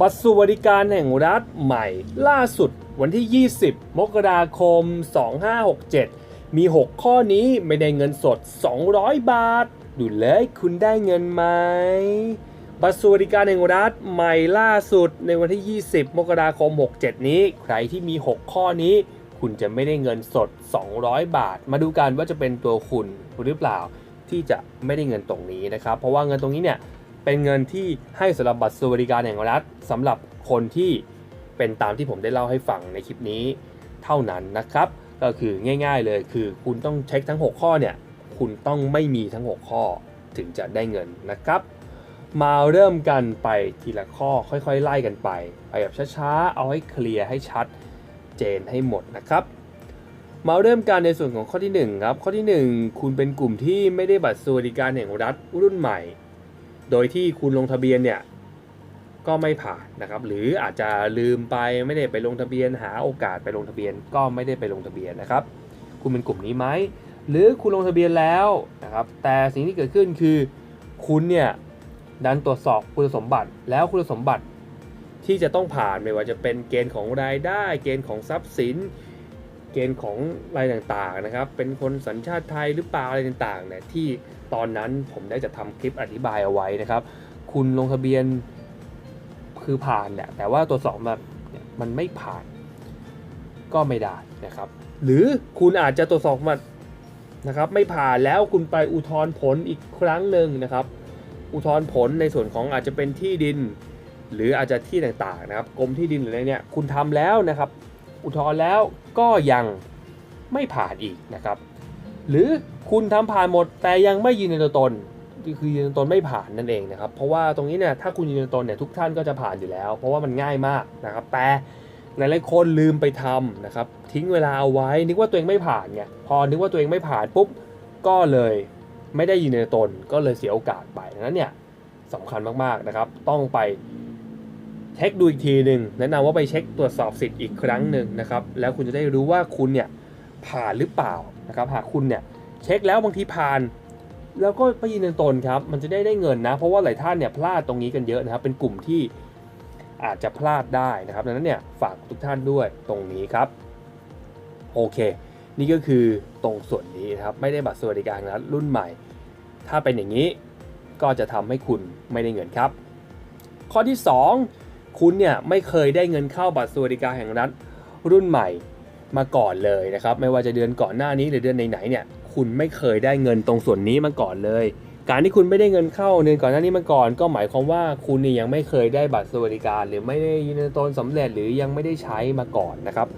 บัตรสวัสดิการแห่งรัฐใหม่ ล่าสุดวันที่ 20 มกราคม 2567 มี 6 ข้อนี้ไม่ได้เงินสด 200 บาท ดูเลยคุณได้เงินไหม บัตรสวัสดิการแห่งรัฐใหม่ล่าสุดในวันที่ 20 มกราคม 67 นี้ ใครที่มี 6 ข้อนี้ คุณจะไม่ได้เงินสด 200 บาท มาดูกันว่าจะเป็นตัวคุณหรือเปล่าที่จะไม่ได้เงินตรงนี้นะครับ เพราะว่าเงินตรงนี้เนี่ย เป็นเงินที่ให้สำหรับบัตรสวัสดิการแห่งรัฐสำหรับคนที่เป็นตามที่ผมได้เล่าให้ฟังในคลิปนี้เท่านั้นนะครับ ก็คือง่าย ๆ เลยคือคุณต้องเช็คทั้ง 6 ข้อเนี่ยคุณต้องไม่มีทั้ง 6 ข้อถึงจะได้เงินนะครับ มาเริ่มกันไปทีละข้อค่อยๆ ไล่กันไป ไปแบบช้าๆ เอาให้เคลียร์ให้ชัดเจนให้หมดนะครับ มาเริ่มกันในส่วนของข้อที่ 1 ครับ ข้อที่ 1 คุณเป็นกลุ่มที่ไม่ได้บัตรสวัสดิการแห่งรัฐรุ่นใหม่ โดยที่คุณลงทะเบียนเนี่ยก็ไม่ผ่านนะครับ หรืออาจจะลืมไปไม่ได้ไปลงทะเบียน หาโอกาสไปลงทะเบียน ก็ไม่ได้ไปลงทะเบียนนะครับ คุณเป็นกลุ่มนี้ไหมหรือคุณลงทะเบียนแล้วนะครับแต่สิ่งที่เกิดขึ้นคือ คุณเนี่ยดันตรวจสอบคุณสมบัติแล้วคุณสมบัติที่จะต้องผ่านไม่ว่าจะเป็นเกณฑ์ของรายได้ เกณฑ์ของทรัพย์สิน เกณฑ์ของรายต่างๆนะครับ เป็นคนสัญชาติไทยหรือเปล่าอะไรต่างๆเนี่ยที่ตอนนั้นผมได้จะทำคลิปอธิบายเอาไว้นะครับ คุณลงทะเบียนคือผ่านเนี่ยแต่ว่าตรวสอบแบบเนี่ยมันไม่ผ่านก็ไม่ได้นะครับ หรือคุณอาจจะตรวจสอบมานะครับ ไม่ผ่านแล้วคุณไปอุทธรณ์ผลอีกครั้งหนึ่งนะครับ อุทธรณ์ผลในส่วนของอาจจะเป็นที่ดิน หรืออาจจะที่ต่างๆนะครับกรมที่ดินหรืออะไรเนี่ยคุณทำแล้วนะครับ อุทธรณ์แล้วก็ยังไม่ผ่านอีกนะครับ หรือคุณทำผ่านหมดแต่ยังไม่ยืนยันตัวตนคือยืนยันตนไม่ผ่านนั่นเองนะครับ เพราะว่าตรงนี้เนี่ยถ้าคุณยืนยันตนเนี่ยทุกท่านก็จะผ่านอยู่แล้ว เพราะว่ามันง่ายมากนะครับแต่หลายๆคนลืมไปทำนะครับทิ้งเวลาเอาไว้นึกว่าตัวเองไม่ผ่านไงพอนึกว่าตัวเองไม่ผ่านปุ๊บก็เลยไม่ได้ยืนยันตัวตนก็เลยเสียโอกาสไปดังนั้นเนี่ยสำคัญมากๆนะครับ ต้องไป เช็คดูอีกทีหนึ่งแนะนำว่าไปเช็คตรวจสอบสิทธิ์อีกครั้งหนึ่งนะครับแล้วคุณจะได้รู้ว่าคุณเนี่ยผ่านหรือเปล่านะครับหากคุณเนี่ยเช็คแล้วบางทีผ่าน แล้วก็ไปยืนยันตนครับมันจะได้ได้เงินนะ เพราะว่าหลายท่านเนี่ยพลาดตรงนี้กันเยอะนะครับ เป็นกลุ่มที่อาจจะพลาดได้นะครับดังนั้นเนี่ยฝากทุกท่านด้วยตรงนี้ครับโอเค นี่ก็คือตรงส่วนนี้นะครับไม่ได้บัตรสวัสดิการรัฐรุ่นใหม่ ถ้าเป็นอย่างนี้ก็จะทำให้คุณไม่ได้เงินครับ ข้อที่ 2 คุณเนี่ยไม่เคยได้เงินเข้าบัตรสวัสดิการแห่งรัฐรุ่นใหม่มาก่อนเลยนะครับ ไม่ว่าจะเดือนก่อนหน้านี้หรือเดือนไหนๆเนี่ย คุณไม่เคยได้เงินตรงส่วนนี้มาก่อนเลย การที่คุณไม่ได้เงินเข้าเดือนก่อนหน้านี้มาก่อน ก็หมายความว่าคุณเนี่ยยังไม่เคยได้บัตรสวัสดิการ หรือไม่ได้ยืนยันตนสำเร็จหรือยังไม่ได้ใช้มาก่อนนะครับ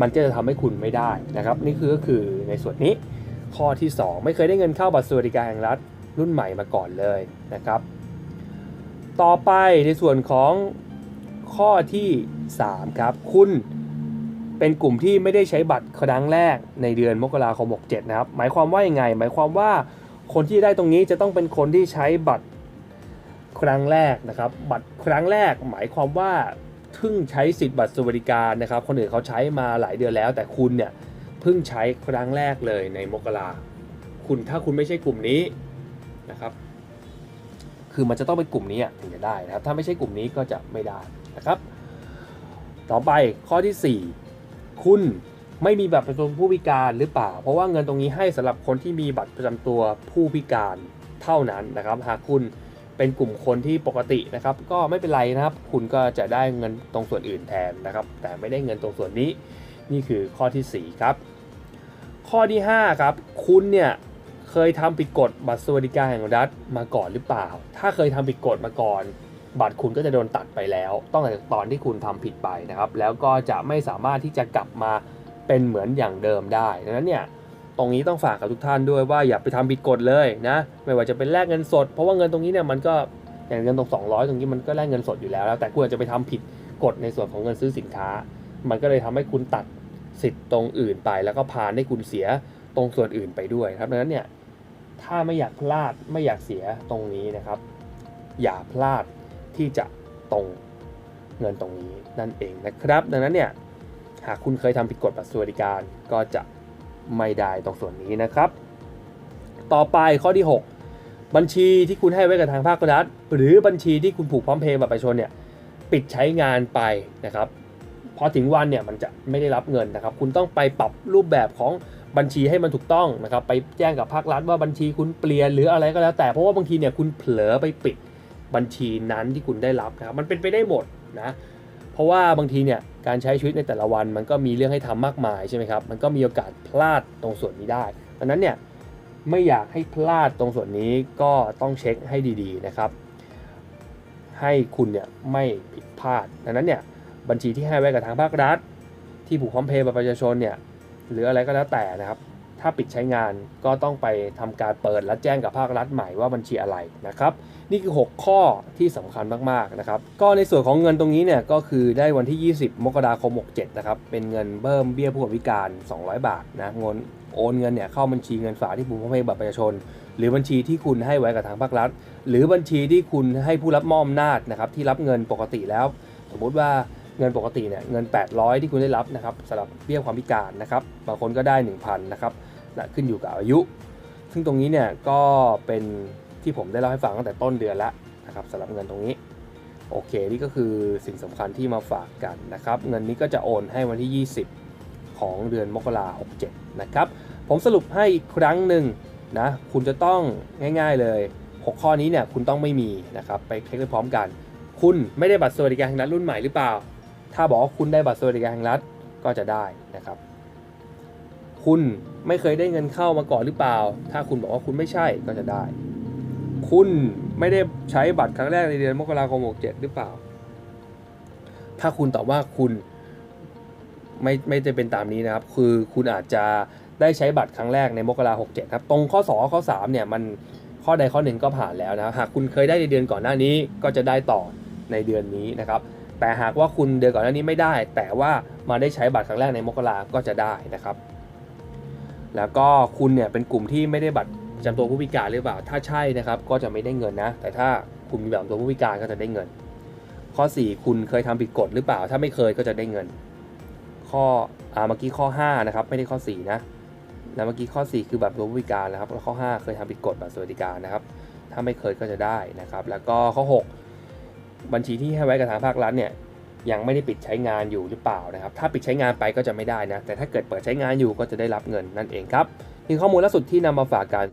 มันก็จะทำให้คุณไม่ได้นะครับ นี่คือก็คือในส่วนนี้ ข้อที่ 2 ไม่เคยได้เงินเข้าบัตรสวัสดิการแห่งรัฐรุ่นใหม่มาก่อนเลยนะครับ ต่อไปในส่วนของ ข้อที่ 3 ครับ คุณเป็นกลุ่มที่ไม่ได้ใช้บัตรครั้งแรกในเดือนมกราคม 67 นะครับ หมายความว่ายังไง หมายความว่าคนที่ได้ตรงนี้จะต้องเป็นคนที่ใช้บัตรครั้งแรกนะครับ บัตรครั้งแรก หมายความว่าเพิ่งใช้สิทธิ์บัตรสวัสดิการนะครับ คนอื่นเขาใช้มาหลายเดือนแล้ว แต่คุณเนี่ยเพิ่งใช้ครั้งแรกเลยในมกราคุณถ้าคุณไม่ใช่กลุ่มนี้นะครับ คือมันจะต้องเป็นกลุ่มนี้ถึงจะได้นะครับ ถ้าไม่ใช่กลุ่มนี้ก็จะไม่ได้ นะครับ ต่อไปข้อที่ 4 คุณไม่มีบัตรประจำตัวผู้พิการหรือเปล่า เพราะว่าเงินตรงนี้ให้สำหรับคนที่มีบัตรประจำตัวผู้พิการเท่านั้นนะครับ หากคุณเป็นกลุ่มคนที่ปกตินะครับ ก็ไม่เป็นไรนะครับ คุณก็จะได้เงินตรงส่วนอื่นแทนนะครับ แต่ไม่ได้เงินตรงส่วนนี้ นี่คือข้อทีสี่4 ครับ ข้อที่ 5 ครับ คุณเนี่ยเคยทำผิดกฎบัตรสวัสดิการแห่งรัฐมาก่อนหรือเปล่า ถ้าเคยทำผิดกฎมาก่อน บัตรคุณก็จะโดนตัดไปแล้วต้องแต่ตอนที่คุณทำผิดไปนะครับ แล้วก็จะไม่สามารถที่จะกลับมาเป็นเหมือนอย่างเดิมได้ดังนั้นเนี่ยตรงนี้ต้องฝากกับทุกท่านด้วยว่าอย่าไปทำผิดกฎเลยนะไม่ว่าจะเป็นแลกเงินสด เพราะว่าเงินตรงนี้เนี่ยมันก็อย่างเงินตรง 200 ตรงนี้มันก็แลกเงินสดอยู่แล้ว แต่คุณอาจจะไปทำผิดกฎในส่วนของเงินซื้อสินค้า มันก็เลยทำให้คุณตัดสิทธิ์ตรงอื่นไป แล้วก็พาให้คุณเสียตรงส่วนอื่นไปด้วยครับดังนั้นเนี่ยถ้าไม่อยากพลาดไม่อยากเสียตรงนี้นะครับ อย่าพลาด ที่จะตรงเงินตรงนี้นั่นเองนะครับ ดังนั้นเนี่ยหากคุณเคยทำผิดกฎบัตรสวัสดิการก็จะไม่ได้ตรงส่วนนี้นะครับ ต่อไปข้อที่ 6 บัญชีที่คุณให้ไว้กับทางภาครัฐ หรือบัญชีที่คุณผูกพร้อมเพย์บัตรประชาชนเนี่ยปิดใช้งานไปนะครับพอถึงวันเนี่ยมันจะไม่ได้รับเงินนะครับ คุณต้องไปปรับรูปแบบของบัญชีให้มันถูกต้องนะครับ ไปแจ้งกับภาครัฐว่าบัญชีคุณเปลี่ยนหรืออะไรก็แล้วแต่เพราะว่าบางทีเนี่ยคุณเผลอไปปิด บัญชีนั้นที่คุณได้รับนะครับมันเป็นไปได้หมดนะเพราะว่าบางทีเนี่ยการใช้ชีวิตในแต่ละวันมันก็มีเรื่องให้ทำมากมายใช่ไหมครับมันก็มีโอกาสพลาดตรงส่วนนี้ได้ดังนั้นเนี่ยไม่อยากให้พลาดตรงส่วนนี้ก็ต้องเช็คให้ดีๆนะครับ ให้คุณเนี่ยไม่ผิดพลาดดังนั้นเนี่ยบัญชีที่ให้ไว้กับทางภาครัฐ ที่ผูกพร้อมเพย์บัตรประชาชนเนี่ยหรืออะไรก็แล้วแต่นะครับ ถ้าปิดใช้งานก็ต้องไปทำการเปิดและแจ้งกับภาครัฐใหม่ว่าบัญชีอะไรนะครับ นี่คือ 6 ข้อที่สำคัญมากๆนะครับ ก็ในส่วนของเงินตรงนี้เนี่ยก็คือได้วันที่ 20 มกราคม 67 นะครับ เป็นเงินเพิ่มเบี้ยผู้พิการ 200 บาทนะเงินโอนเงินเนี่ยเข้าบัญชีเงินฝากที่ผูกพันบัตรประชาชน หรือบัญชีที่คุณให้ไว้กับทางภาครัฐ หรือบัญชีที่คุณให้ผู้รับมอบอำนาจนะครับที่รับเงินปกติแล้ว สมมุติว่าเงินปกติเนี่ยเงิน 800 ที่คุณได้รับนะครับสำหรับเบี้ยความพิการนะครับบางคนก็ได้ 1,000นะครับ นะขึ้นอยู่กับอายุ ซึ่งตรงนี้เนี่ยก็เป็นที่ผมได้เล่าให้ฟังตั้งแต่ต้นเดือนแล้วนะครับสำหรับเงินตรงนี้ โอเค นี่ก็คือสิ่งสำคัญที่มาฝากกันนะครับ เงินนี้ก็จะโอนให้วันที่ 20 ของเดือนมกราคม67นะครับ ผมสรุปให้อีกครั้งหนึ่งนะคุณจะต้องง่าย ๆเลย 6 ข้อนี้เนี่ยคุณต้องไม่มีนะครับไปเช็คไปพร้อมกัน คุณไม่ได้บัตรสวัสดิการแห่งรัฐรุ่นใหม่หรือเปล่า ถ้าบอกว่าคุณได้บัตรสวัสดิการแห่งรัฐก็จะได้นะครับ คุณไม่เคยได้เงินเข้ามาก่อนหรือเปล่า ถ้าคุณบอกว่าคุณไม่ใช่ก็จะได้ คุณไม่ได้ใช้บัตรครั้งแรกในเดือนมกราคม67หรือเปล่า ถ้าคุณตอบว่าคุณไม่ไม่จะเป็นตามนี้นะครับ คือคุณอาจจะได้ใช้บัตรครั้งแรกในมกราคม67ครับ ตรงข้อ 2 ข้อ 3 เนี่ยมันข้อใดข้อหนึ่งก็ผ่านแล้วนะหากคุณเคยได้ในเดือนก่อนหน้านี้ก็จะได้ต่อในเดือนนี้นะครับ แต่หากว่าคุณเดือนก่อนหน้านี้ไม่ได้ แต่ว่ามาได้ใช้บัตรครั้งแรกในมกราก็จะได้นะครับ แล้วก็คุณเนี่ยเป็นกลุ่มที่ไม่ได้บัตรประจำตัวผู้พิการหรือเปล่า ถ้าใช่นะครับก็จะไม่ได้เงินนะ แต่ถ้าคุณมีบัตรประจำตัวผู้พิการก็จะได้เงิน ข้อ 4 คุณเคยทำผิดกฎหรือเปล่า ถ้าไม่เคยก็จะได้เงิน ข้ออ่าเมื่อกี้ข้อ 5 นะครับ ไม่ได้ข้อ 4 นะแล้วเมื่อกี้ข้อ 4 คือบัตรตัวผู้พิการนะครับ แล้วข้อ 5 เคยทำผิดกฎบัตรสวัสดิการนะครับ ถ้าไม่เคยก็จะได้นะครับ แล้วก็ข้อ 6 บัญชีที่ให้ไว้กับทางภาครัฐเนี่ย ยังไม่ได้ปิดใช้งานอยู่หรือเปล่านะครับ ถ้าปิดใช้งานไปก็จะไม่ได้นะ แต่ถ้าเกิดเปิดใช้งานอยู่ก็จะได้รับเงินนั่นเองครับนี่ข้อมูลล่าสุดที่นำมาฝากกัน